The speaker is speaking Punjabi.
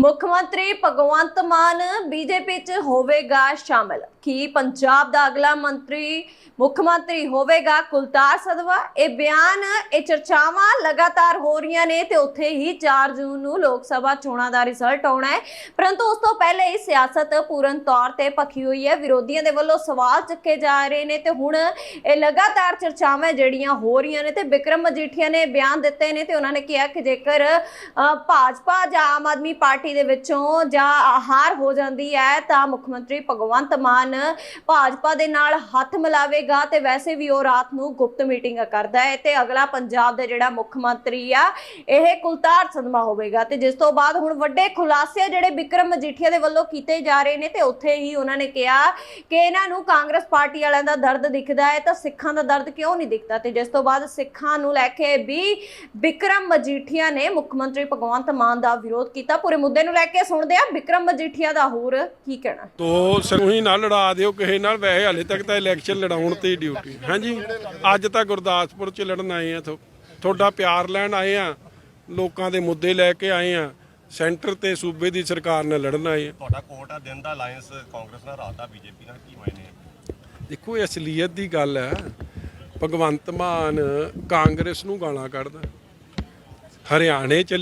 ਮੁੱਖ ਮੰਤਰੀ ਭਗਵੰਤ ਮਾਨ ਬੀਜੇਪੀ 'ਚ ਹੋਵੇਗਾ ਸ਼ਾਮਲ। ਕੀ ਪੰਜਾਬ ਦਾ ਅਗਲਾ ਮੰਤਰੀ, ਮੁੱਖ ਮੰਤਰੀ ਹੋਵੇਗਾ ਕੁਲਤਾਰ ਸਦਵਾ? ਇਹ ਬਿਆਨ, ਇਹ ਚਰਚਾਵਾਂ ਲਗਾਤਾਰ ਹੋ ਰਹੀਆਂ ਨੇ ਤੇ ਉੱਥੇ ਹੀ 4 ਜੂਨ ਨੂੰ ਲੋਕ ਸਭਾ ਚੋਣਾਂ ਦਾ ਰਿਜ਼ਲਟ ਆਉਣਾ ਹੈ। ਪਰੰਤੂ ਉਸ ਤੋਂ ਪਹਿਲੇ ਹੀ ਸਿਆਸਤ ਪੂਰਨ ਤੌਰ ਤੇ ਭਖੀ ਹੋਈ ਹੈ। ਵਿਰੋਧੀਆਂ ਦੇ ਵੱਲੋਂ ਸਵਾਲ ਚੱਕੇ ਜਾ ਰਹੇ ਨੇ ਤੇ ਹੁਣ ਇਹ ਲਗਾਤਾਰ ਚਰਚਾਵਾਂ ਜਿਹੜੀਆਂ ਹੋ ਰਹੀਆਂ ਨੇ ਤੇ ਵਿਕਰਮ ਮਜੀਠੀਆ ਨੇ ਬਿਆਨ ਦਿੱਤੇ ਨੇ ਤੇ ਉਹਨਾਂ ਨੇ ਕਿਹਾ ਕਿ ਜੇਕਰ ਭਾਜਪਾ ਜਾਂ ਆਮ ਆਦਮੀ ਪਾਰਟੀ ਦੇ ਵਿੱਚੋਂ ਜਾਂ ਹਾਰ ਹੋ ਜਾਂਦੀ ਹੈ ਤਾਂ ਮੁੱਖ ਮੰਤਰੀ ਭਗਵੰਤ ਮਾਨ ਭਾਜਪਾ ਦੇ ਨਾਲ ਹੱਥ ਮਿਲਾਵੇਗਾ ਤੇ ਵੈਸੇ ਵੀ ਉਹ ਰਾਤ ਨੂੰ ਗੁਪਤ ਮੀਟਿੰਗ ਕਰਦਾ ਹੈ ਤੇ ਅਗਲਾ ਪੰਜਾਬ ਦਾ ਜਿਹੜਾ ਮੁੱਖ ਮੰਤਰੀ ਆ, ਇਹ ਕੁਲਤਾਰ ਸੰਧਮਾ ਹੋਵੇਗਾ। ਤੇ ਜਿਸ ਤੋਂ ਬਾਅਦ ਹੁਣ ਵੱਡੇ ਖੁਲਾਸੇ ਜਿਹੜੇ ਵਿਕਰਮ ਮਜੀਠੀਆ ਦੇ ਵੱਲੋਂ ਕੀਤੇ ਜਾ ਰਹੇ ਨੇ ਤੇ ਉੱਥੇ ਹੀ ਉਹਨਾਂ ਨੇ ਕਿਹਾ ਕਿ ਇਹਨਾਂ ਨੂੰ ਕਾਂਗਰਸ ਪਾਰਟੀ ਵਾਲਿਆਂ ਦਾ ਦਰਦ ਦਿਖਦਾ ਹੈ ਤਾਂ ਸਿੱਖਾਂ ਦਾ ਦਰਦ ਕਿਉਂ ਨਹੀਂ ਦਿਖਦਾ? ਤੇ ਜਿਸ ਤੋਂ ਬਾਅਦ ਸਿੱਖਾਂ ਨੂੰ ਲੈ ਕੇ ਵੀ ਵਿਕਰਮ ਮਜੀਠੀਆ ਨੇ ਮੁੱਖ ਮੰਤਰੀ ਭਗਵੰਤ ਮਾਨ ਦਾ ਵਿਰੋਧ ਕੀਤਾ। ਪੂਰੇ ਮੁੱਦੇ ਨੂੰ ਲੈ ਕੇ ਸੁਣਦੇ ਆ ਵਿਕਰਮ ਮਜੀਠੀਆ ਦਾ ਹੋਰ ਕੀ ਕਹਿਣਾ? ਤੋ ਸਰੂਹੀ ਨਾ ਲੜਾ ਦਿਓ ਕਿਸੇ ਨਾਲ ਵੈਸੇ ਹਾਲੇ ਤੱਕ ਤਾਂ ਇਲੈਕਸ਼ਨ ਲੜਾਉਣ ਤੇ ਹੀ ਡਿਊਟੀ ਹਾਂਜੀ ਅੱਜ ਤਾਂ ਗੁਰਦਾਸਪੁਰ ਚ ਲੜਨ ਆਏ ਆ ਤੁਹਾਡਾ ਪਿਆਰ ਲੈਣ ਆਏ ਆ ਲੋਕਾਂ ਦੇ ਮੁੱਦੇ ਲੈ ਕੇ ਆਏ ਆ ਸੈਂਟਰ ਤੇ ਸੂਬੇ ਦੀ ਸਰਕਾਰ ਨਾਲ ਲੜਨ ਆਏ ਆ। ਤੁਹਾਡਾ ਕੋਟ ਆ ਦਿਨ ਦਾ ਅਲਾਈਅੰਸ ਕਾਂਗਰਸ ਨਾਲ ਰਾਤ ਦਾ ਬੀਜੇਪੀ ਨਾਲ ਕੀ ਮਾਇਨੇ? ਦੇਖੋ ਇਹ ਅਸਲੀਅਤ ਦੀ ਗੱਲ ਹੈ ਭਗਵੰਤ ਮਾਨ ਕਾਂਗਰਸ ਨੂੰ ਗਾਲਾਂ ਕੱਢਦਾ। ਹਰਿਆਣੇ ਚ